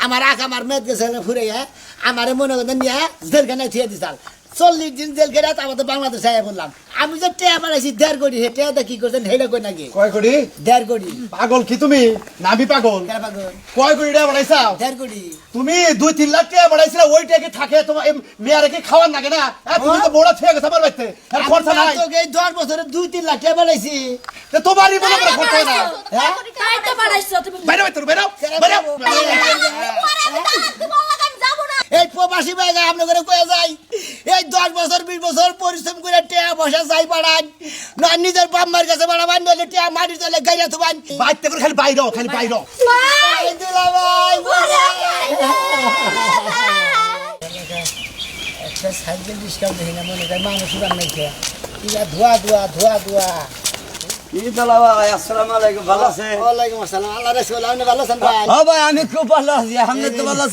আমার আখ আমার মেদ গেছে ফুরে আমার মনে করতেন নিয়ে জেলখানায় থিয়ে দিছাল চল্লিশ দিন জেল খেলে আমাদের বাংলাদেশে আয়া বললাম আমি যে টেয়া বানাইছি দেড় কোটি হে টেয়াটা কি করছেন হেটা কই নাকি কয় কোটি দেড় কোটি পাগল কি তুমি নামি পাগল? কয় কোটি টাকা বাড়াইছাও দেড় কোটি তুমি দুই তিন লাখ টাকা বাড়াইছিলে ওইটা কি থাকে তোমার মেয়ারে কি খাওয়ার নাগে না হ্যাঁ, তুমি তো বড় থেকে গেছে আমার বাড়িতে আর খরচা নাই তোকে এই দশ বছরে দুই তিন লাখ টাকা বানাইছি তো তোমারই মনে করে খরচা না হ্যাঁ? তাই তো বাড়াইছো তুমি বাইরে বাইরে বেরো বেরো এই প্রবাসী বাইরে আপনি করে কয়ে যাই। এই দশ বছর বিশ বছর পরিশ্রম করে টেয়া পয়সা যাই পাড়ান না নিজের বাম্মার কাছে বাড়াবান নইলে টেয়া মাটির তলে গাইয়া থুবান। বাইতে করে খালি বাইরে খালি বাইরে একটা সাইকেল ডিসকাউন্ট দেখি না মনে হয় মানুষ ধোয়া ধোয়া ধোয়া ধোয়া। আমি খুব ভালো আছি আপনি তো ভালো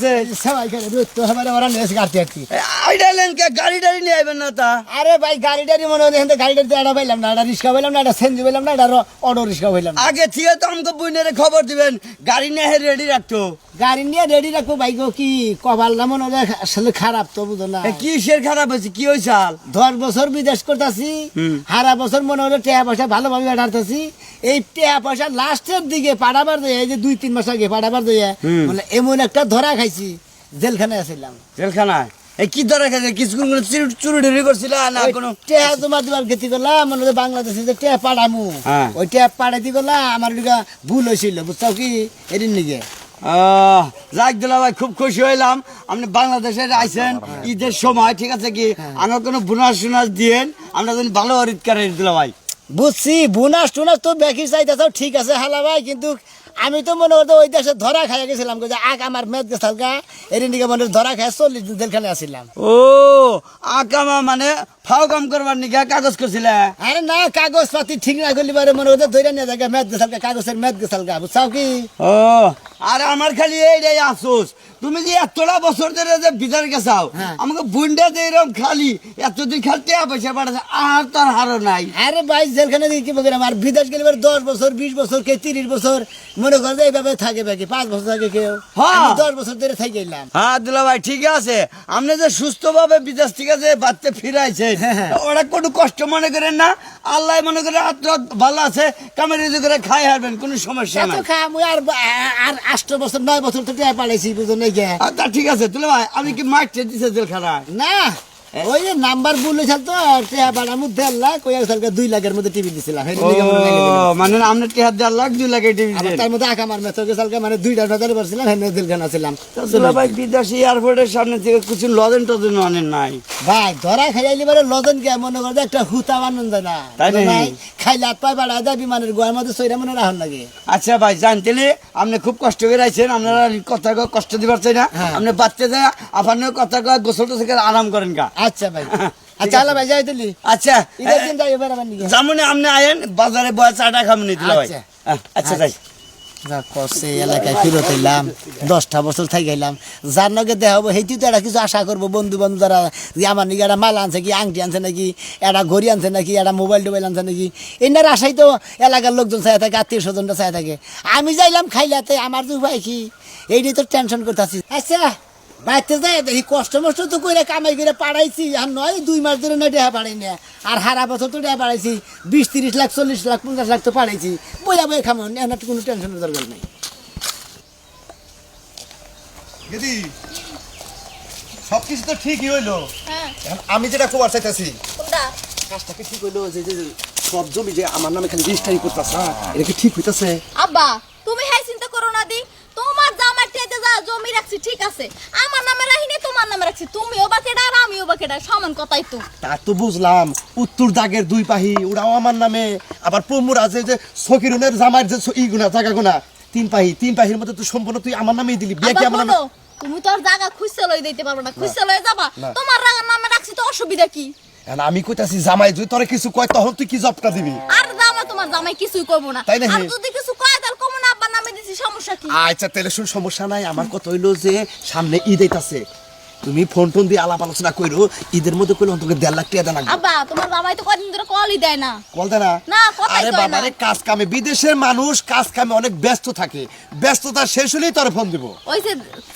গাড়ি টাড়ি নিয়ে আইবেন না তা? আরে ভাই গাড়ি টাড়ি মনে হয় গাড়ি টাড়ি এটা পাইলাম না এটা রিক্সা পাইলাম না এটা পাইলাম না এটা অটো রিক্সা পাইলাম আগে থেকে তো আমাকে বইনের খবর দিবেন গাড়ি নিয়ে রেডি রাখতো। গাড়ি নিয়ে রেডি রাখব ভাই গো কি কপাল না মনে হয় আসলে খারাপ তো বুঝো না। এ, কি সের খারাপ হয়েছে কি হয়েছাল দশ বছর বিদেশ করতেছি হারা বছর মনে হলো টেয়া পয়সা ভালোভাবে পাঠাতেছি এই টেয়া পয়সা লাস্টের দিকে পাঠাবার দিয়ে এই যে দুই তিন মাস আগে পাঠাবার দিয়ে মানে এমন একটা ধরা খাইছি জেলখানায় আসছিলাম জেলখানায়? এই কি ধরে কিছুক্ষণ কোনো চুরি করছিল না কোনো টেয়া তোমার তোমার গেতি করলাম মনে হয় বাংলাদেশে যে টেয়া পাঠামু হ্যাঁ। ওই টেয়া পাঠাইতে গেলাম আমার ভুল হয়েছিল বুঝছাও কি? এদিন নিগে। যাক দিলা ভাই খুব খুশি হইলাম। আপনি বাংলাদেশে আইছেন ঈদের সময় ঠিক আছে কি? আমার কোনো বোনাস সুনাস দিয়েন আমরা যেন ভালো ঈদ করে দিলা ভাই। বুঝছি বোনাস টোনাস তো বেশি চাইতেছ ঠিক আছে হালা ভাই কিন্তু আমি তো মনে করতো ওই দেশে ধরা খাইয়া গেছিলাম যে আগ আমার মেদ গেছাল গা মনে ধরা খাই চল্লিশ দিন জেলখানে আসছিলাম ও আকামা মানে ফাও কাম করবার নিকা কাগজ করছিলে? আরে না কাগজ পাতি ঠিক না করলি পারে মনে হতো ধরে নিয়ে থাকে মেদ গেছাল গা কাগজের মেদ গেছাল গা বুঝছাও কি? ও আর আমার খালি এইটাই আফসোস তুমি যে এতটা বছর ধরে যে বিদার গেছাও হ্যাঁ। আমাকে বুন্ডা যে এরকম খালি এতদিন খালি টাকা পয়সা পাঠাচ্ছে আর তার হারও নাই আরে ভাই জেলখানে দিকে কি বললাম আর বিদেশ গেলে দশ বছর বিশ বছর কে তিরিশ বছর মনে করে এইভাবে থাকে বাকি পাঁচ বছর থাকে কেউ হ্যাঁ। দশ বছর ধরে থেকে গেলাম হ্যাঁ দুলা ভাই ঠিক আছে আপনি যে সুস্থভাবে বিদেশ থেকে যে বাচ্চা ফিরাইছেন হ্যাঁ। ওরা কোনো কষ্ট মনে করেন না আল্লাহ মনে করে আত্ম ভালো আছে কামের রেজি করে খাই হারবেন কোনো সমস্যা নাই। আর আর আষ্ট বছর নয় বছর তো টেয়া পালাইছি বুঝুন তা ঠিক আছে তুলে ভাই আমি কি মারতে দিছে জেলখানায়? না ওই যে নাম্বার ভুল হয়েছিল তো কইয়া গেছিল দুই লাখের মধ্যে টিভি দিছিলাম। আমরা। মানে আপনার টেহার দেড় লাখ দুই লাখ টিভি তার মধ্যে আঁকা মার মানে পড়ছিলাম হেন দিলখানা ভাই বিদেশি এয়ারপোর্টের সামনে থেকে কিছু লজেন টজেন নাই? ভাই ধরা খাইলে লজন কে? মনে করে একটা হুতা যায় না তাই? নাই খাইলে হাত পায়ে বাড়া যায় বিমানের গোয়ার মধ্যে সইরা মনে রাখুন লাগে আচ্ছা ভাই জানতেলে আপনি খুব কষ্ট করে আইছেন আপনারা কথা কষ্ট দিবার চাই না। হ্যাঁ। আপনি বাচ্চা যায় আপনার কথা গোসল টোসল আরাম করেন কা আচ্ছা ভাই। আচ্ছা আল্লাহ ভাই যাই দিলি। আচ্ছা ঈদের দিন যাই এবার আমার নিকে যেমন আপনি আয়েন বাজারে বয়া চাটা খাবেন দিলে ভাই। আচ্ছা। আচ্ছা যাই। যা করছে এলাকায় ফিরত এলাম দশটা বছর থাকি গেলাম যার নগে দেখা হব সেইটি তো একটা কিছু আশা করব বন্ধু বান্ধব যারা যে আমার নাকি একটা মাল আনছে কি আংটি আনছে নাকি একটা ঘড়ি আনছে নাকি একটা মোবাইল টোবাইল আনছে নাকি এনার আশাই তো এলাকার লোকজন চাই থাকে আত্মীয় স্বজনটা চাই থাকে। আমি যাইলাম খাইলাতে আমার তো উপায় কি এইটাই তো টেনশন করতেছি আচ্ছা। বাড়িতে যাই দেখি কষ্ট মষ্ট তো করে কামাই করে পাড়াইছি। আর নয় দুই মাস ধরে না ডেহা পাড়াই না আর হারা বছর তো দেহা পাড়াইছি। বিশ তিরিশ লাখ চল্লিশ লাখ পঞ্চাশ লাখ তো পাড়াইছি। বইয়া বইয়া খামো এনার কোনো টেনশনের দরকার নেই। দিদি সবকিছু তো ঠিকই হইল। হ্যাঁ। আমি যেটা খবর চাইতেছি কোনটা? কাজটা ঠিক হইল যে যে যে সব জমি যে আমার নামে খালি রেজিস্ট্রি করতেছে এটা কি ঠিক হইতাছে? আব্বা তুমি হাই চিন্তা করো না দি। তোমার জামার টেতে যা জমি রাখছি ঠিক আছে। আমার নামে রাখিনি তোমার নামে রাখছি। তুমিও আর আমিও সমান কথাই তো। তা তো বুঝলাম উত্তর দাগের দুই পাহি ওরাও আমার নামে। আবার আছে যে সকিরুনের জামার যে স- তিন পাহি তিন পাহির মধ্যে তুই সম্পূর্ণ তুই আমার নামেই দিলি। বিয়ে কি আমার নামে? বলো তুমি তো আর জায়গা খুঁজতে লই দিতে পারবে না খুঁজতে লই যাবা। না। তোমার রাগার নামে রাখছি তো অসুবিধা কি? এখন আমি কইতাছি জামাই যদি তোরে কিছু কয় তখন তুই কি জবটা দিবি? আর জামা তোমার জামাই কিছুই করব না। তাই নাকি? আর যদি কিছু কয় সমস্যা কি? আচ্ছা তাহলে শুন সমস্যা নাই। আমার কথা হইল যে সামনে ঈদ আইতাছে। তুমি ফোন টোন দিয়ে আলাপ আলোচনা করো ঈদের মধ্যে করলে অন্তত দেড় লাখ টাকা দেনা আব্বা তোমার জামাই তো কদিন ধরে কলই দেয় না। বলতে না? না, কথাই আরে কয় না। বাবারে কাজ কামে। বিদেশের মানুষ কাজ কামে অনেক ব্যস্ত থাকে। ব্যস্ততা শেষ হলেই তোর ফোন দিব। ওই যে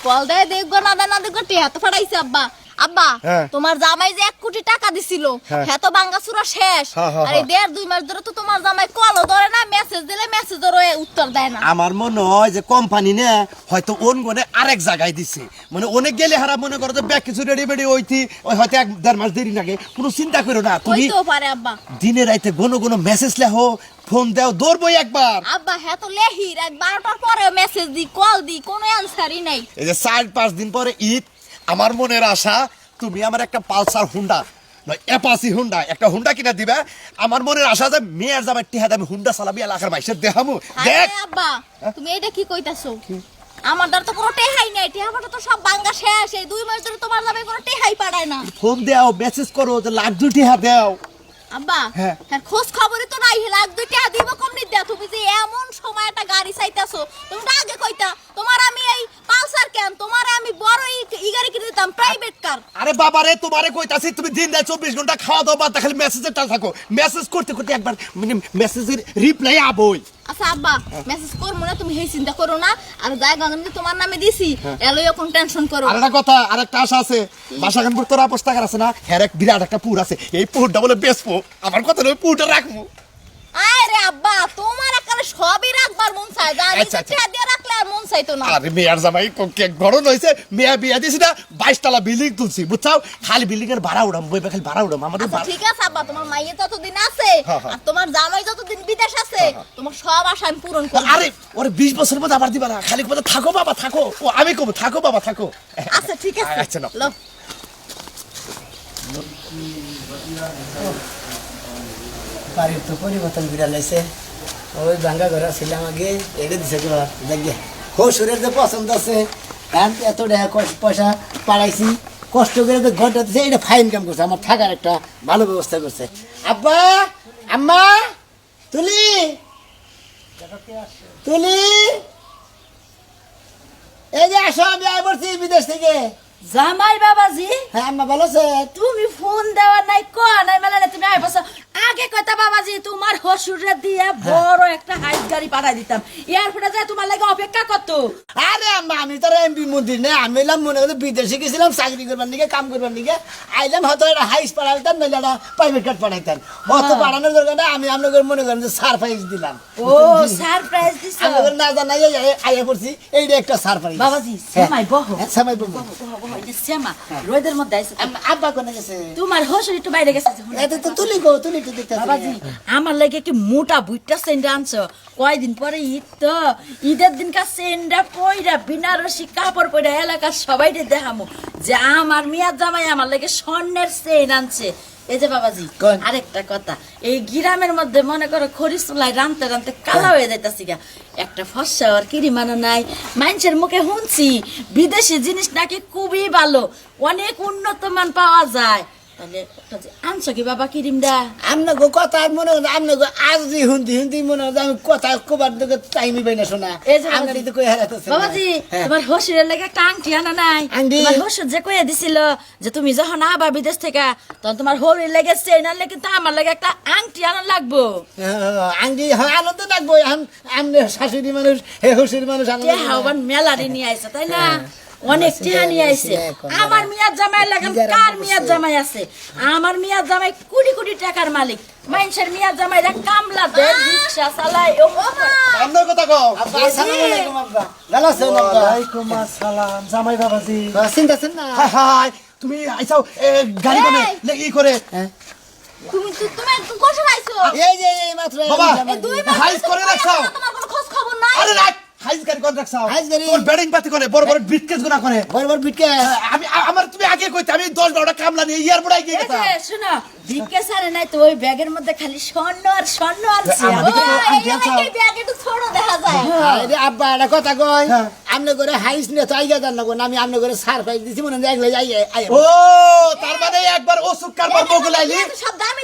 কল দেয় দেখব না দেয় না দেখব টিয়া তো ফাটাইছে আব্বা। আব্বা হ্যাঁ। তোমার জামাই যে এক কোটি টাকা দিছিল হ্যাঁ। হ্যাঁ তো বাঙ্গাসুরা শেষ। হ্যাঁ, আর এই দেড় দুই মাস ধরে তো তোমার জামাই কলও ধরে না মেসেজ দিলে মেসেজের উত্তর দেয় না। আমার মনে হয় যে কোম্পানি না হয়তো ওন গনে আরেক জায়গায় দিছে। মানে অনেক গেলে হারা মনে করো যে ব্যাগ কিছু রেডি বেডি হইতি ওই হয়তো এক দেড় মাস দেরি লাগে। কোনো চিন্তা করো না তুমি হইতেও পারে আব্বা। দিনে রাইতে কোনো কোনো মেসেজ লেখো ফোন দাও দৌড়বই একবার। আব্বা হ্যাঁ তো লেহি রাত বারোটার পরে মেসেজ দি কল দি কোনো অ্যান্সারই নাই। এই যে চার পাঁচ দিন পরে ঈদ আমার মনের আশা তুমি আমার একটা পালসার হুন্ডা অ্যাপাসি হুন্ডা। একটা হুন্ডা কিনা দিবে আমার মনের আশা যে মেয়ের যাবে টিহাদ আমি হুন্ডা চালাবি এলাকার বাইশের দেখামু দেখ। আব্বা তুমি এটা কি কইতাছো? আমার দ্বারা তো কোনো টেহাই নাই টেহা ফাটা তো সব বাঙ্গা শেষ এই দুই মাস ধরে তোমার জামাই কোনো টেহাই পাড়ায় না। ফোন দাও মেসেজ করো যে লাখ দুই টিহা দাও। আব্বা হ্যাঁ। হ্যাঁ খোঁজ খবরই তো নাই লাখ দুই টাকা দিব কমনি দেয়া তুমি যে এমন সময় একটা গাড়ি চাইতাছো তুমি তো আগে কইতা তোমার আমি এই পালসার কেন তোমার আমি বড় ই ই গাড়ি কিনে দিতাম প্রাইভেট কার আরে বাবারে তোমারে কইতাছি তুমি দিন রাত চব্বিশ ঘণ্টা খাওয়া দাওয়া বাদ খালি মেসেজের টাল থাকো। মেসেজ করতে করতে একবার মানে মেসেজের রিপ্লাই আবই। আচ্ছা আব্বা মেসেজ করব না তুমি সেই চিন্তা করো না। আর যাই তোমার নামে দিছি এলোই এখন টেনশন করো। আর একটা কথা আর একটা আশা আছে। বাসাখানপুর তোরা পোস্টাকার আছে না? হ্যাঁ এক বিরাট একটা পুর আছে। এই পুরটা বলে বেসবো আমার কথা নয় পুরটা রাখব। আরে আব্বা তোমার সবই রাখবার মন চায়। আচ্ছা, আচ্ছা। দিয়ে রাখলে আর মন চাইতো না। আরে মেয়ার জামাই কে গরম হয়েছে মেয়া বিয়া দিছি না বাইশ তলা বিল্ডিং তুলছি বুঝছাও? খালি বিল্ডিং এর ভাড়া উড়াম বই খালি ভাড়া উড়াম আমাদের আচ্ছা ভাড়া- ঠিক আছে আব্বা তোমার মাইয়ে যতদিন আছে হ্যাঁ, হ্যাঁ। আর তোমার জামাই যতদিন বিদেশ আছে তোমার সব আশা আমি পূরণ করব। আরে ওরে বিশ বছর মধ্যে আবার দিবা না খালি কথা থাকো বাবা থাকো। ও আমি কব থাকো বাবা থাকো। আচ্ছা ঠিক আছে। আচ্ছা, নাও। লও। বাড়ির তো পরিবর্তন ওই ভাঙ্গা ঘর ছিলাম আগে এটা দিছে ঘর দেখে। হসুরের যে পছন্দ আছে কারণ এত টাকা পয়সা পাড়াইছি কষ্ট করে যে ঘরটা দিছে এটা ফাইন কাম করছে আমার থাকার একটা ভালো ব্যবস্থা করছে। আব্বা আম্মা তুলি তুলি। এই যে আসো আমি আয় পড়ছি বিদেশ থেকে। জামাই বাবাজি? হ্যাঁ আম্মা ভালো আছে। তুমি ফোন দেওয়া নাই ক নাই মানে না তুমি আইবছ আগে কইতা তোমার হসুরে দিয়ে বড় একটা হাইস গাড়ি পাঠাই দিতাম। এয়ারপোর্টে যায় তোমার লাগে অপেক্ষা করতো। আরে আম্মা আমি তো এমপি মন্ত্রী না আমি এলাম মনে করি বিদেশে গেছিলাম চাকরি করবার দিকে কাম করবার দিকে আইলাম হয়তো একটা হাইস পাঠাইতাম নাহলে একটা প্রাইভেট কার্ড পাঠাইতাম। অত পাঠানোর দরকার নেই। আমি আপনাদের মনে করেন যে সারপ্রাইজ দিলাম। ও সারপ্রাইজ দিছ। না জানাই আইয়া পড়ছি। এইটা একটা সারপ্রাইজ বাবাজি সেমাই বহ। সামাই বাবু বহ, বহ, এই সেমা রোদের মধ্যে আইছে। আব্বা কোনে গেছে? তোমার হসুর একটু বাইরে গেছে এত তো তুলি গো তুলি তো দেখতে বাবাজি আমার লাগে কি মোটা বুইটা সেন্ডা আনছো। কয়দিন পরে ঈদ তো। ঈদের দিনকার সেন্ডা পয়রা বিনারসি কাপড় পয়রা এলাকার সবাই দেখামু। যে আমার মিয়ার জামাই আমার লাগে স্বর্ণের সেন আনছে। এই যে বাবাজি আরেকটা কথা। এই গ্রামের মধ্যে মনে করো খরিস চুলাই রানতে রানতে কালা হয়ে যাইতাছি গা। একটা ফসা আর কিরিমানো নাই। মানুষের মুখে শুনছি বিদেশি জিনিস নাকি খুবই ভালো। অনেক উন্নত মান পাওয়া যায়। তাহলে আনছো কি বাবা আমনে গো কথা মনে হয় আমনে গো আজ হুন্দি হুন্দি মনে হয় আমি কথা কবার দিকে টাইমই পাই না শোনা। কই হারাতেছে বাবাজি। তোমার হসুরের লাগে একটা আংটি আনা নাই। তোমার হসুর যে কইয়া দিছিল যে তুমি যখন আবা বিদেশ থেকে তখন তোমার হরির লেগে চেন আনলে কিন্তু আমার লাগে একটা আংটি আনা লাগবো। আঙ্গি হ্যাঁ আনন্দ লাগবো। আমনে শাশুড়ি মানুষ হে হুসুরি মানুষ আনন্দ মেলারি নিয়ে আইছে তাই না? অনেক টিহা নিয়ে আইছে। আমার মিয়ার জামাই লাগান কার মিয়ার জামাই আছে? আমার মিয়ার জামাই কোটি কোটি টাকার মালিক। মানুষের মিয়ার জামাইরা কামলা দেয় রিক্সা চালায় ও বাবা। অন্য কথা কও। আসসালামু আলাইকুম আব্বা। ভালো আছেন আব্বা। ওয়ালাইকুম আসসালাম জামাই বাবাজি। চিন্তা আছেন না? হাই হাই তুমি আইসাও এ, গাড়ি কোনে এই! করে। তুমি তু- তুমি একটু কষ্ট পাইছো এই যে এই মাত্র বাবা, দুই মাস হাইস করে রাখছো? তোমার কোনো খোঁজ খবর নাই? আরে রাখ। হাইস গাড়ি কোন রাখছাও তোর ব্যাটিং পাতি করে বড় বড় ব্রিটকেস গুনা করে বড় বড় পিটকে আমি আমার তুমি আগে কইতে আমি 10 12টা কামলা নিয়ে এয়ারপোর্ট আই গিয়ে গেতাম। যে, শোনো ভিক্ষে সারে নাই তো ওই ব্যাগের মধ্যে খালি স্বর্ণ আর স্বর্ণ আনছে আমাদের- ও, আমি এই এলাকায় ব্যাগ ছোট দেখা যায়। আরে আব্বা একটা কথা কই? হ্যাঁ। আমনে করে হাইস নিয়ে তো আইগা জান না আমি আমনে করে সারপ্রাইজ দিছি মনে হয় একলাই আই আই ও তার মানে একবার ওসুক কারবার বগল সব দামি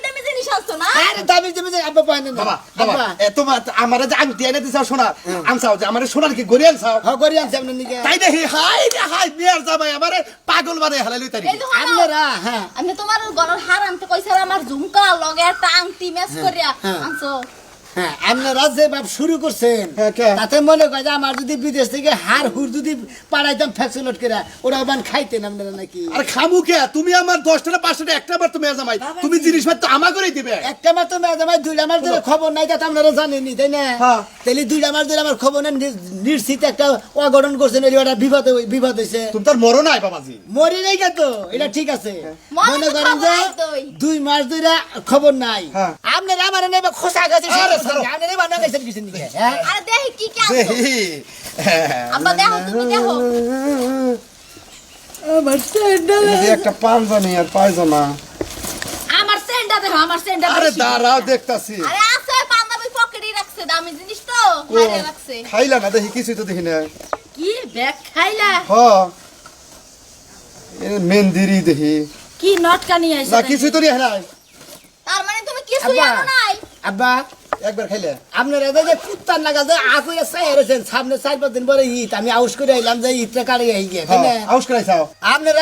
আনছো না? আরে দামি দামি আব্বা পায় না বাবা বাবা আব্বা। এ তোমার আমার যে আংটি এনে দিছাও সোনা আনছাও যে আমার সোনার কি গড়ি আনছাও? হ করি আনছে আপনার নিকে। তাই দেখি হাই রে হাই মেয়ের জামাই আমারে পাগল বানাই হালালুই তারি এই যে হলো, আপনারা হ্যাঁ। আমি তোমার গলার হার আনতে কইছিলাম আমার ঝুমকা লগে একটা আংটি ম্যাচ করিয়া হ্যাঁ। আনছো। হ্যাঁ আপনারা যে বাপ শুরু করছেন। হ্যাঁ, কে? তাতে মনে করে যে আমার যদি বিদেশ থেকে হার হুর যদি পাড়াইতাম ফ্যাক্সুলট করে ওরা বান খাইতেন আপনারা নাকি? আর খামু কে? তুমি আমার দশ টাকা পাঁচ একটা বার তুমি জামাই তুমি জিনিস তো আমা করেই দিবে। একটা মাত্র মেয়ে আমার দুইটা মাস ধরে খবর নাই তা আপনারা জানেননি তাই না? হ্যাঁ। তাহলে দুইটা মাস ধরে আমার খবর নেই নি- নিশ্চিত একটা অঘটন করছেন ওই একটা বিপদ বিপদ হয়েছে তুমি তার মরো নাই বাবাজি। মরি নাই তো? এটা ঠিক আছে। মনে মনে করেন যে দুই মাস ধরে খবর নাই। হ্যাঁ। আপনারা আমার নেবে খোসা গেছে বানা কিছু নিকে? হ্যাঁ? আরে দেখি কি কি আনছো আব্বা দেখো তুমি দেখো। আমার স্যান্ডেল। একটা পাঞ্জানি আর পায়জামা। আমার সেন্ডা দেখো আমার সেন্ডা আরে দাঁড়াও দেখতাছি। আরে আছে পাঞ্জাবি পকেটে রাখছে দামি জিনিস তো বাইরে রাখছে। খাইলা না দেখি কিছুই তো দেখি না কি ব্যাগ খাইলা? হ। এ মেন্দিরি দেখি। কি নটকা নিয়ে না কিছুই তো নাই। তার মানে তুমি কিছুই। আনো নাই? আব্বা একবার খাইলে। আপনারা এই যে কুত্তার নাগা যে সামনে চার পাঁচ দিন পরে ঈদ আমি আউস করে আইলাম যে ঈদটা কাটিয়ে আই গিয়ে তাই না আউস করাইছাও আপনার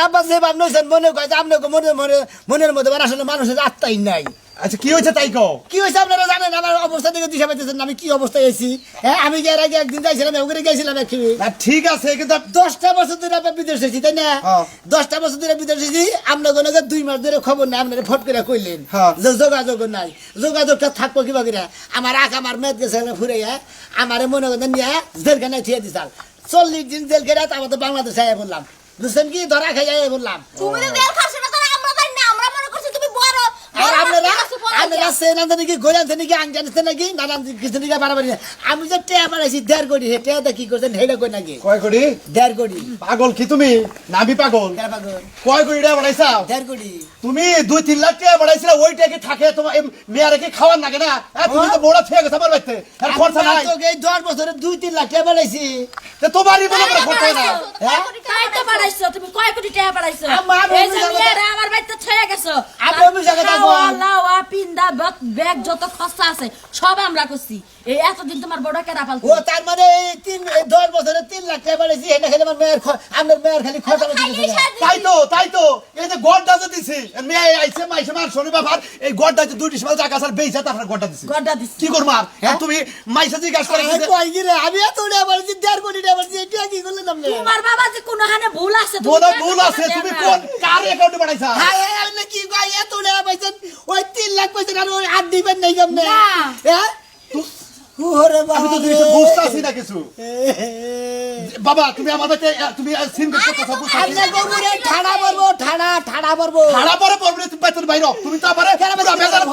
মনে করে যে আপনাকে মনে মনে মনের মধ্যে আসলে মানুষের আত্মাই নাই। আচ্ছা কি হয়েছে তাই কও? কি হয়েছে আপনারা জানেন? আমার অবস্থা থেকে দিশা পাইতেছেন আমি কি অবস্থায় আছি? হ্যাঁ আমি গিয়ে এর আগে একদিন যাইছিলাম ওখানে গেছিলাম একটি না ঠিক আছে কিন্তু দশটা বছর ধরে আপনার বিদেশ এসেছি তাই না? হ্যাঁ। দশটা বছর ধরে বিদেশ এসেছি আপনার কোনো দুই মাস ধরে খবর নাই আপনারা ফট করে কইলেন হ্যাঁ। যে যোগাযোগ নাই। যোগাযোগটা থাকব কিবা করে আমার আখ আমার মেদ গেছে ফুরাইয়া আমার মনে করেন নিয়ে জেলখানায় থিয়ে দিছাল। চল্লিশ দিন জেলখানে আমার তো বাংলাদেশে আয়া বললাম বুঝছেন কি? ধরা খাই আয়া বললাম তুমি তো খাসো আমরা না আমরা মনে করছি তুমি বড় আর আপনারা আপনারা নাকি নাকি নানান কিছু নাকি বাড়াবাড়ি না। আমি যে টেয়া বাড়াইছি দেড় কোটি হে টেয়াটা কি করছেন হেটা কই নাকি? কয় কোটি? দেড় কোটি। পাগল কি তুমি? নাবি পাগল। পাগল? কয় কোটি বাড়াইছাও দেড় কোটি। তুমি দুই তিন লাখ টাকা বাড়াইছিলে ওইটা কি থাকে? তোমার মেয়ারে কি খাওয়ার লাগে না? হ্যাঁ, তুমি তো বড় থেকে গেছে আমার বাড়িতে আর খরচা নাই। আমি তো এই দশ বছরে দুই তিন লাখ টাকা বাড়াইছি তো তোমারই করে খরচা না? তাই তো বাড়াইছো তুমি কয় কোটি টাকা বাড়াইছো আম্মা, আমি এই যে বুঝাবো মেয়েরা আমার বাড়িতে ছয়ে গেছো। আমি বুঝাবো তা খাওয়া, বল। লাওয়া, পিন্দা, ব্যাগ- ব্যাগ যত খরচা আছে সব আমরা করছি এই এতদিন তোমার বড় কেরা ও তার মানে এই তিন এই দশ বছরে তিন লাখ টাকা বাড়াইছি এটা খালি আমার মেয়ের আপনার মেয়ের খালি খরচা। সার তাই তো তাই তো এই যে গড়টা যে দিছি মেয়ে আইছে মাইছে মার শনি বাবার এই গড়টা যে দুইটি সমাল টাকা স্যার বেইছে তারপরে গড়টা দিছি। গড্ডা দিছি। কি করব আর? আর তুমি মাইছে জিজ্ঞাসা করে আমি কই কি রে, আমি এত টাকা বাড়াইছি দেড় কোটি টাকা বাড়াইছি এটা কি করলেন আপনি তোমার বাবা যে কোনখানে ভুল আছে তুমি কেন ভুল আছে তুমি কোন কার অ্যাকাউন্টে বাড়াইছা হায় হায়, আপনি কি কয় এত টাকা পাইছেন ওই তিন লাখ পাইছেন আর ওই আট দিবেন নাই কেমনে? না। হ্যাঁ? ওরে আমি তো বাবা জিনিসটা বুঝতাছি না কিছু। বাবা তুমি আমাদেরকে তুমি সিন করতেছ বুঝতাছি আপনার গোবরে ঠাড়া পড়ব ঠাড়া ঠাড়া পড়ব খাড়া পরে পড়বে তুমি বেতন বাইর তুমি তো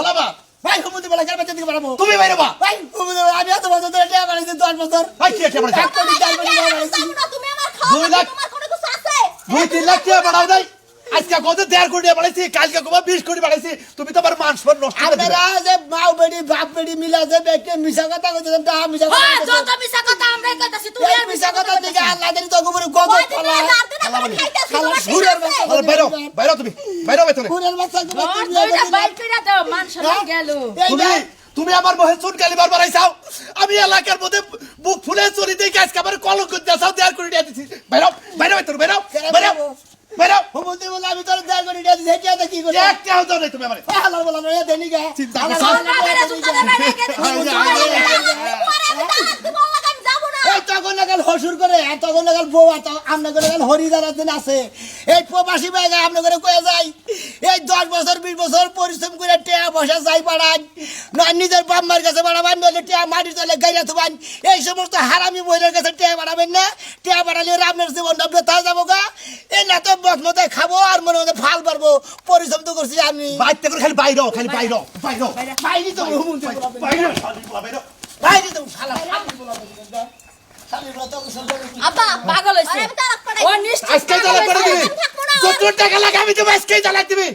ভালাবা। ভাই হুমুদি বলে কেন বেঁচে দিকে পারব তুমি বাইরে বা। ভাই হুমুদি আমি এত বছর ধরে বছর। ভাই কি কোটি কোটি তুমি আমার খাও দুই লাখ। তোমার কোনো কিছু আছে? দুই তিন লাখ টাকা বাড়াও নাই। আজকে কত দেড় কোটি বাড়াইছি কালকে কবা বিশ কোটি বাড়াইছি তুমি তো আবার মান সম্মান নষ্ট করে দিবে আপনারা যে মাও বেড়ি বাপ বেড়ি মিলা যে ব্যক্তি মিশা কথা কইতেছেন তা মিশা কথা হ্যাঁ। যত মিশা কথা আমরাই কইতাছি তুমি এই আর মিশা কথা দিকে আল্লাহ দেরি তো গোবরে গদ দিন খালা আছে? বাচ্চা তাহলে বাইরো বাইরো তুমি বাইরো বেতনে সুরের বাচ্চা তুমি বাইর কইরা দাও মান সম্মান গেল। তুমি তুমি আমার বহে চুন কালি বার বাড়াইছাও আমি এলাকার মধ্যে বুক ফুলে চুরি দিয়ে আজকে আমার কলঙ্ক দেড় কোটি টাকা দিছি। বাইরো বাইরো বেতন বাইরো। বাইরো? বাইরো হুমুদি বলে আমি তোর দেড় কোটি টাকা দিছি এটা কি করছিস এক টাকাও দাও নাই তুমি আমার। হালাল বলা নয় দেনি গে। চিন্তা হালাল করছ? বলা নয়, দেনি গে। পরে আমি তালাক দিব, আমি যাব না। এই তখন নাগাল হসুর করে আর তখন নাগাল বউ আর তখন করে নাগাল হরিদার দিন আছে। এই প্রবাসী আমরা করে কয়ে যাই। এই দশ বছর বিশ বছর পরিশ্রম করে টেয়া পয়সা যাই পাড়ান নিজের বাম্মার কাছে বাড়াবেন নইলে টেয়া মাটির তলে গাইরা থুবান। এই সমস্ত হারামি মহিলার কাছে টেয়া বাড়াবেন না। টেয়া বাড়ালে আপনার জীবন আপনি তা যাব গা এই না তো মতে খাব আর মনে মধ্যে ফাল পারব পরিশ্রম তো করছি আমি। বাইতে করে খালি বাইরো খালি বাইরো বাইরো বাইরে তো। বাইরো বাইরো বাইরে তো শালা তো আব্বা, পাগল হইছে। ও দিব। নিশ্চিত আজকে করে দিবি। যত টাকা লাগে আমি আজকেই তালাক দিবি।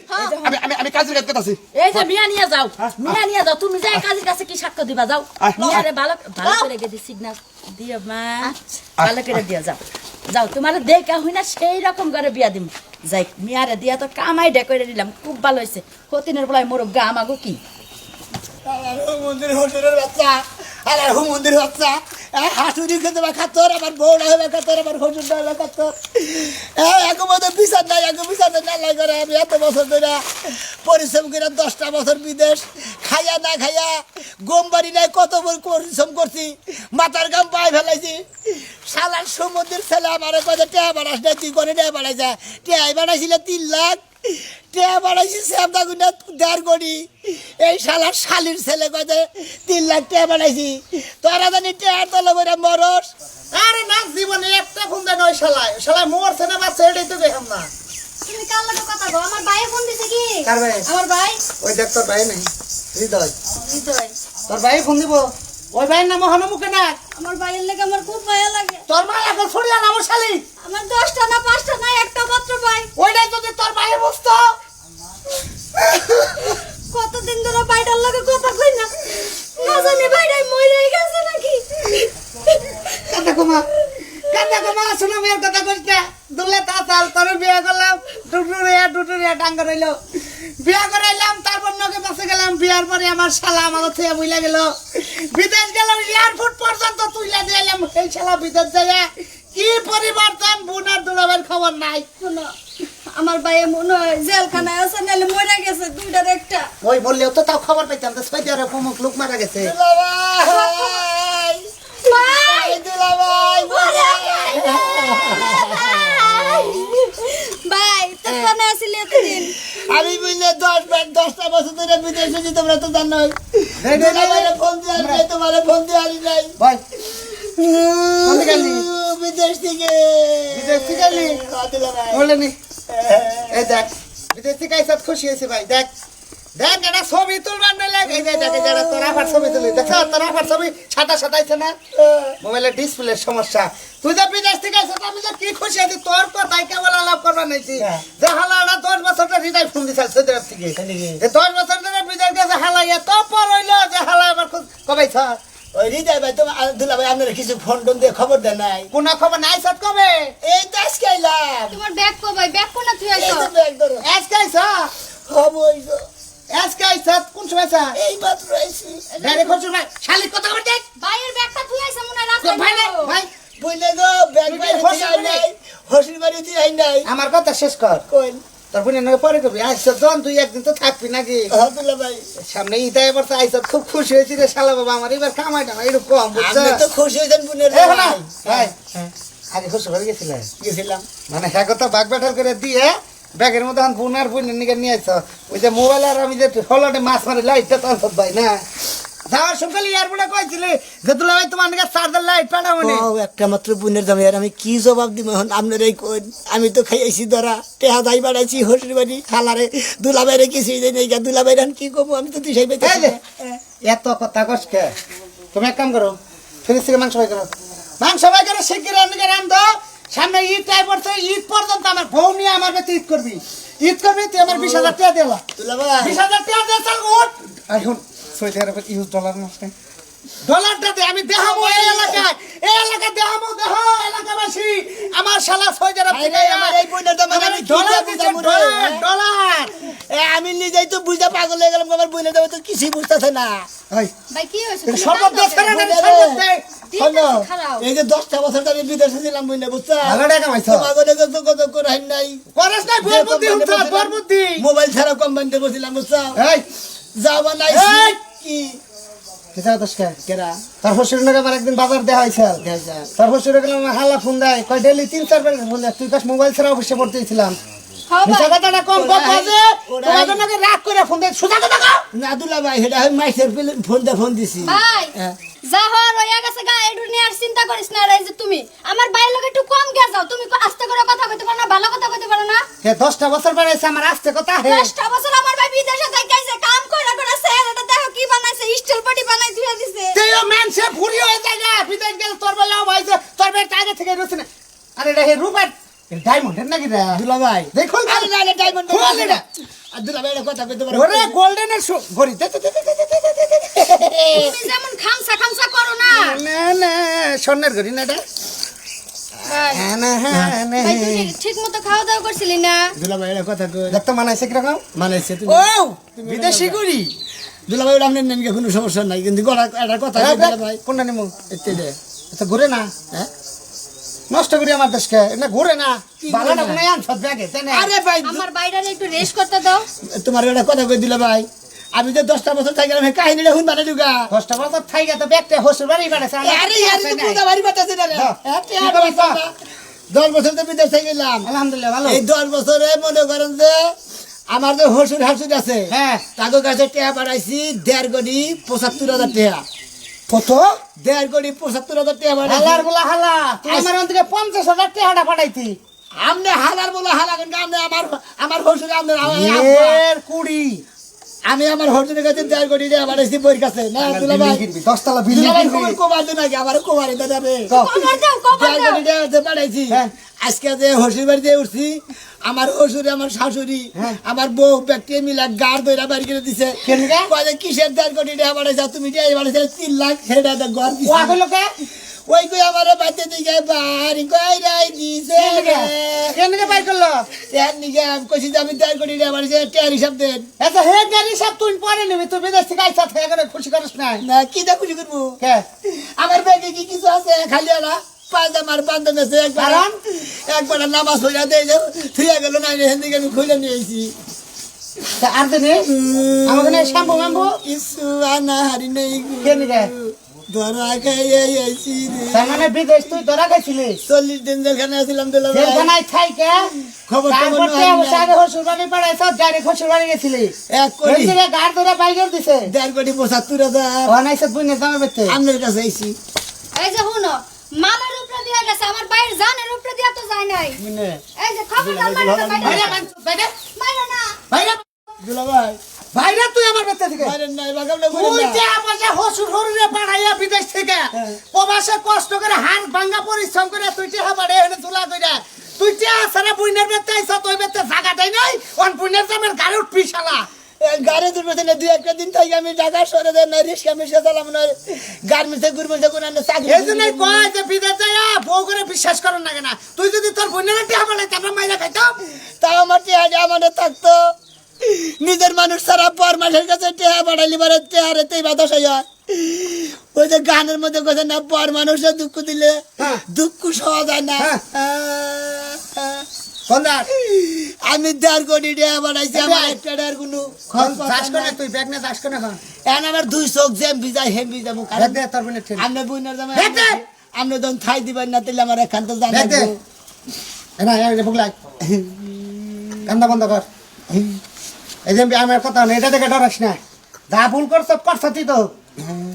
আমি আমি আমি কাজের কাজ করতেছি এই যে মিয়া নিয়ে যাও মিয়া নিয়ে যাও তুমি যাই কাজের কাছে কি সাক্ষ্য দিবা যাও। আয়। মিয়ারে ভালো ভালো করে গেদি দিও মা। ভালো করে দিয়া যাও। যাও, তোমার দেখা হই না সেই রকম করে বিয়া দিম। যাই, মিয়ারে দিয়া তো কামাই ডে করে দিলাম, খুব ভালো হয়েছে হতিনের বলায় মোর গা আমাগো কি? বাচ্চা। আরে হু মন্দির বাচ্চা হাসুরি খেতে বা খাতর আমার বউটা হবে খাতর আমার হসুরটা হবে খাতর এক মতো বিচার নাই এক বিচার নাই করে আমি এত বছর ধরে পরিশ্রম করে দশটা বছর বিদেশ, খাইয়া না খাইয়া গম বাড়ি নাই, কত পরিশ্রম করছি, মাথার গাম পায়ে ফেলাইছি। সালার সমুদ্রের ছেলে আমার কত টেয়া বাড়াস না তুই করে টেয়া বাড়াইছা টেয়াই বাড়াইছিল তিন লাখ। টেয়া বাড়াইছি শ্যামদা গুন্ডা দেড় কোটি এই শালার শালির ছেলে কত তিন লাখ টেয়া বাড়াইছি তোরা জানি টেয়ার তলে করে মরস? আরে না জীবনে একটা ফোন দেয় নয় শালায়। শালায় মরছে না বাচ্চা এটাই তো দেখলাম না। তুমি কার লাগে কথা কও? আমার ভাই ফোন দিছে কি? কার ভাই? আমার ভাই। ওই দেখ তোর ভাই নেই। হৃদয়। হৃদয়। তোর ভাই ফোন দিব? ওই ভাইয়ের নাম হলো মুখে না আমার ভাইয়ের লাগে আমার খুব মায়া লাগে। তোর মা এখন ছড়িয়া নাম শালি আমার দশটা না পাঁচটা না একটা মাত্র ভাই ওইটাই যদি তোর ভাইয়ের বুঝতো কতদিন ধরে বাইরের লাগে কথা কই না না জানি বাইরে মরে গেছে নাকি কান্দা কমা কান্দা কমা শোনা মেয়ের কথা কইস না দুলে তা তাল তোর বিয়ে করলাম টুটুরিয়া টুটুরিয়া ডাঙ্গা রইল বিয়া করাইলাম তারপর নগে বাসে গেলাম বিয়ার পরে আমার শালা আমার থেকে বুইলা গেল। বিদেশ গেলাম এয়ারপোর্ট পর্যন্ত তুইলা এলাম। সেই শালা বিদেশ যায় কি পরিবর্তন বুনার দুলাবের খবর নাই। শোনো আমার ভাই মনে হয় জেলখানায় আছে নাহলে মরে গেছে দুইটার একটা। ওই বললেও তো তাও খবর পাইতাম তো অমুক লোক মারা গেছে। মিলে দশ ব্যাগ দশটা বছর ধরে বিদেশে যে তোমরা তো জানো ফোন দিয়ে তোমার ফোন দিয়ে আসি নাই বিদেশ থেকে। বিদেশ থেকে এই দেখ বিদেশ থেকে সব খুশি হয়েছে ভাই দেখ। দেখ এটা ছবি তুলবার না লাগে। এই যে দেখ তোর ছবি তুলি। দেখ তোর আফার ছবি সাদা সাদা আইছে না? মোবাইলের ডিসপ্লের সমস্যা। তুই বিদেশ থেকে আইসা আমি তো কি খুশি আছি তোর কথাই কেবল আলাপ করবার নাইছি। হ্যাঁ। যে হালাটা দশ বছর ধরে হৃদয় ফোন দিছে সৌদি আরব থেকে। যে দশ বছর ধরে বিদেশ গেছে হালা এত পর হইল যে হালা আমার খোঁজ। কবে স্যার ওই হৃদয় ভাই তোমার আপনারা কিছু ফোন টোন দিয়ে খবর দেন নাই? কোন খবর নাই সাত কবে? এই তো আজকে আইলাম। তোমার ব্যাগ কো ভাই ব্যাগ কোনা তুই আইছো? ব্যাগ ধরো। আজকে আইসা হব। আজকে আইসা কোন সময় আইসা? এই মাত্র আইছি। ভাই। শালিক কথা বলতে ভাইয়ের ব্যাগটা তুই আইছো মনে হয় ভাই রাস্তায় ভাই বুঝলে গো ব্যাগ তুই বাড়ি আই নাই হসির বাড়ি আই নাই। আমার কথা শেষ কর। কইন তোর বোনের নাকি পরে করবি। আইসা জন তুই একদিন তো থাকবি নাকি? সামনে ঈদে এবার তো আইসা খুব খুশি হয়েছি রে শালা বাবা। আমার এবার কামাই টামাই একটু কম বুঝছ তো খুশি হয়েছেন বোনের ভাই। ভাই। আগে খুশি করে গেছিলে? গেছিলাম। মানে হ্যাঁ কথা বাগ ব্যাটার করে দিয়ে ব্যাগের মধ্যে এখন বোন আর বোনের নিকে নিয়ে আইছ। ওই যে মোবাইল আর আমি যে হলটে মাছ মারি লাইটটা তো আনছত ভাই না। যাওয়ার সকাল এয়ারপোর্টে কইছিলে যে দুলা ভাই তোমার নিকে চার্জার লাইট পাঠাবো নি। একটা মাত্র বোনের দামে আর আমি কি জবাব দিব এখন? আপনার এই আমি তো খাইছি ধরা টেহা দাই বাড়াইছি হসির বাড়ি খালারে দুলাভাইরে কিছুই দেয় নাই দুলাভাইরে আমি কি করব আমি তো পাইছি যে, এত কথা কসকে তুমি এক কাম করো ফিরিস থেকে মাংস ভাই করো। মাংস ভাই করো শিগগির রান্না রান দাও সামনে ঈদ টাই পড়ছে ঈদ পর্যন্ত আমার বউ নিয়ে আমার বেতে ঈদ করবি। ঈদ করবি তুই আমার বিশ হাজার টাকা দিলা দুলাভাই বিশ হাজার টাকা দিয়ে চাল উঠ। এখন সৌদি আরবের ইউজ ডলার নষ্ট ডলারটা আমি দেখাবো এই এলাকায়। এই এলাকায় দেখাবো দেখো এলাকাবাসী। আমার শালা ছয় যারা ডলার হ্যাঁ? আমি নিজেই তো বুঝতে পাগল হয়ে গেলাম আমার বইটা তো কিছুই বুঝতেছে না। ভাই দশটা বছর আমি বিদেশে ছিলাম বুঝলে বুঝছ করেন নাই। মোবাইল ছাড়া কোম্পানিতে বসিলাম বুঝছ? যাওয়া নাই কি? তারপর শুনে আবার একদিন বাজার দেওয়া হয়েছে। তারপর আমার হাল্লা ফোন দেয় কয় ডেলি তিন চার বার ফোন দেয়। তুই কাছ মোবাইল ছাড়া অফিসে পড়তে ছিলাম। হ্যাঁ রাগ করে ফোন দেয়? সুজা কথা কও। নাদুলা ভাই সেটা মাইসের ফোন দিয়ে ফোন দিছি। ভাই। যা হওয়ার রইয়া গা এডু নিয়ে চিন্তা করিস না তুমি আমার বাইর লোক কম গে যাও তুমি আস্তে করে কথা কইতে পারো ভালো কথা কইতে পারো না হে বছর আস্তে কথা হে আমার বিদেশে থাকাইছে কি বানাইছে তোর বলাও ভাই তোর বের আগে থেকে আরে হে রূপার ডায়মন্ডের নাকি রে ভাই দেখুন আরে রে ডায়মন্ড খোল এটা দুলা কথা কইতে পারো খামসা করো না। না না স্বর্ণের ঘড়ি না এটা। ভাই হ্যাঁ না হ্যাঁ না ভাই তুই ঠিক মতো খাওয়া দাওয়া করছিলি না? দুলা ভাই একটা কথা কই? দেখতো মানাইছে কীরকম? মানাইছে তুমি ও বিদেশি ঘড়ি? দুলাভাই ওটা আপনি নেন গে, কোনো সমস্যা নাই। কিন্তু গলা একটা কথা হ্যাঁ, কই দুলাভাই? কোনটা নিমু? এতে দে। এটা ঘুরে না? হ্যাঁ? নষ্ট করি আমার দেশকে। এটা ঘুরে না। ভালো না? কোনো ব্যাগে আরে ভাই আমার বাইরে একটু রেস্ট করতে দাও। তোমার একটা কথা কই দিলে ভাই আমি যে দশটা বছর থাকলাম এই কাহিনীটা শুন মানে দুগা? দশটা বছর থাই গেছে ব্যাগটা হসুর বাড়ি বেড়েছে আরে আরে তো বাড়ি বাতাছে রে? হ্যাঁ। হ্যাঁ। দশ বছর তো বিদেশ থেকে গেলাম। আলহামদুলিল্লাহ ভালো। এই দশ বছরে মনে করেন যে আমার যে হসুর হাসুর আছে হ্যাঁ। তাদের কাছে টেহা পাঠাইছি দেড় কোটি পঁচাত্তর হাজার টেহা কত? দেড় কোটি পঁচাত্তর হাজার টেহা হালার পাঠাইছি বলা হালা। আমার থেকে পঞ্চাশ হাজার টাকাটা পাঠাইতি। আমনে হালার বলে হালা কিন্তু আমনে আমার আমার হসুর আমনে কুড়ি। আমি আমার হসুরের কাছে দেড় কোটি টেহা পাঠাইছি বইয়ের কাছে। না দুলা ভাই দশতলা বিল্ডিং কিনবি। কবার দিন আগে আমার কবার এটা যাবে কবর দাও কবর দেড় দাও কোটি টেহা হচ্ছে পাঠাইছি হ্যাঁ। আজকে যে হসুর বাড়িতে উঠছি আমার হসুরে আমার শাশুড়ি আমার বউ ব্যক্তি মিলা গাড় দইরা বাড়ি করে দিছে। কেন কয় যে কিসের দেড় কোটি টাকা পাঠাইছা তুমি টাকা পাঠাইছো তিন লাখ সেটা ঘর দিছে। ওই কই আমার বাড়িতে দিকে বাড়ি কই রাই দিছে কেন কে কেন কে বাই করল? তেন নিকে আমি কইছি যে আমি দেড় কোটি টাকা পাঠাইছি টেয়ার হিসাব দেন। আচ্ছা হে গাড়ি সব তুই পরে নিবি তুই বিদেশ থেকে আইসা থেকে করে খুশি করিস না না কি দা খুশি করব? কে? আমার ব্যাগে কি কিছু আছে? খালি আলা পায়জামার বান্ধব আছে একবার? একবার নামাজ হইয়া দেয় যে থুইয়া গেল না হেন্দিকে আমি খুলে নিয়ে আইছি। তা আর দিনে? আমাকে শ্যাম্পু ম্যাম্পু ইসু আনা হারি নেই কেন ধরা খাইয়ে তার মানে বিদেশ তুই ধরা খাইছিলি চল্লিশ দিন জেলখানে আসছিলাম দুলা ভাই। জেলখানায় থাইকে খবর নাই আগে গেছিলি। এক কোটি। এই গাড় ধরে বাইকের দিছে। দেড় কোটি পঁচাত্তর হাজার। ও নাইছে বুঝনে দামে বেতে আপনার কাছে আইছি। এই যে হুনো মালের উপরে দিয়া গেছে আমার বাইরে জানের উপরে দিয়া তো যায় নাই। এই যে খবর দাও মালের বাইরে বাইরে বাঞ্চুত, বাইরে। বাইরে না। বাইরে দুলা ভাই। বাইরে তুই আমার বেতে থেকে? মারেন নাই বাগাম না। তুই যে পয়সা হসুর হরুরে পাঠাইয়া বিদেশ থেকে। প্রবাসে কষ্ট করে হান ভাঙ্গা পরিশ্রম করে তুই টেহা পাড়ে এনে তুলা কইরা। তুই টেহা সারা বুইনের বেতে আইছ তুই বেতে জায়গাটাই নাই অন বুইনের জামের গাড়ি উঠবি শালা। গাড়ি দুটো দিনে দুই একটা দিন থাকি আমি ঢাকা সরে না রিক্সা মিক্সা চালাম না গার্মেন্টসে ঘুরবে কোন আনে চাকরি এই জন্যই কয় যে বিদেশ বউ করে বিশ্বাস করেন না কেনা? তুই যদি তোর টেহা পাড়াই তারপর মাইরা খাইতাম তাও আমার টেহাটা আমাদের থাকতো। নিজের মানুষ ছাড়া পর মাসের কাছে টেহা বাড়াইলি পারে টেহারে তেই বাতাস হয়। ওই যে গানের মধ্যে কথা না পর মানুষের দুঃখ দিলে হ্যাঁ। দুঃখ সহজ হয় না। হ্যাঁ। আমি দেড় কোটি টাকা বানাইছি আমার একটা টাকার কোনো না। তুই ব্যাগ নিয়ে যাস করে এখন আমার দুই চোখ জ্যাম ভিজাই হেম ভিজা মুখ ব্যাগ দে তোর বুইনের দে। আপনি যখন খাই দিবেন না তাহলে আমার এখান তো জানা না কান্দা বন্ধ কর। এই যে আমার কথা নেই এটা দেখে ডরাস না। যা ভুল করছ করছ তুই তো।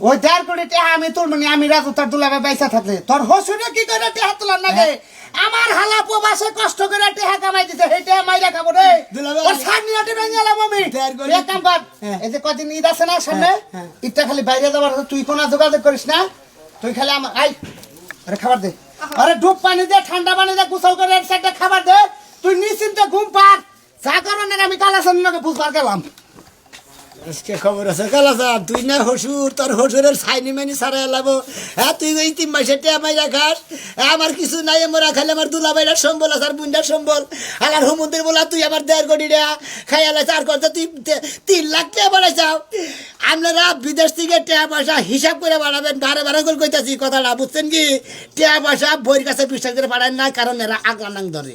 ওই দেড় কোটি টাকা আমি তোর মানে আমি রাজু তোর দুলাবে বাইসা থাকলে। তোর হসুরে কি করে টেহা তোলার নাকি? আমার হালা প্রবাসে কষ্ট করে টেহা কামাই দিতে সেই টেহা মাইরা খাব রে। ওর সার নিয়ে ভেঙে গেলাম আমি। এক কাম কর হ্যাঁ। এই যে কদিন ঈদ আছে না সামনে হ্যাঁ। ঈদটা খালি বাইরে যাবার তুই কোনো যোগাযোগ করিস না। তুই খালি আমার আই আরে খাবার দে। আরে ডুব পানি দে ঠান্ডা পানি দে গোসল করে এক সাইডে খাবার দে। তুই নিশ্চিন্তে ঘুম পার যা করো না আমি কালাসানের লগে বুঝবার গেলাম। আজকে খবর আছে কালা সাহেব তুই না হসুর তোর হসুরের সাইনি মাইনি সারা এলাবো। হ্যাঁ তুই ওই তিন মাসে টিয়া মাইরা খাস হ্যাঁ, আমার কিছু নাই মোরা খালি আমার দুলা বাইরার সম্বল আছে আর বুন্ডার সম্বল। আর হুমন্দির বলা তুই আমার দেড় কোটি টাকা খাই আলাই চার করতে তুই তিন লাখ টাকা বাড়াই চাও আপনারা বিদেশ থেকে টাকা পয়সা হিসাব করে বাড়াবেন বারে বারে করে কইতাছি কথাটা বুঝছেন কি? টাকা পয়সা বইয়ের কাছে বিশ্বাস করে বাড়ায় না কারণ এরা আগলা নাং ধরে।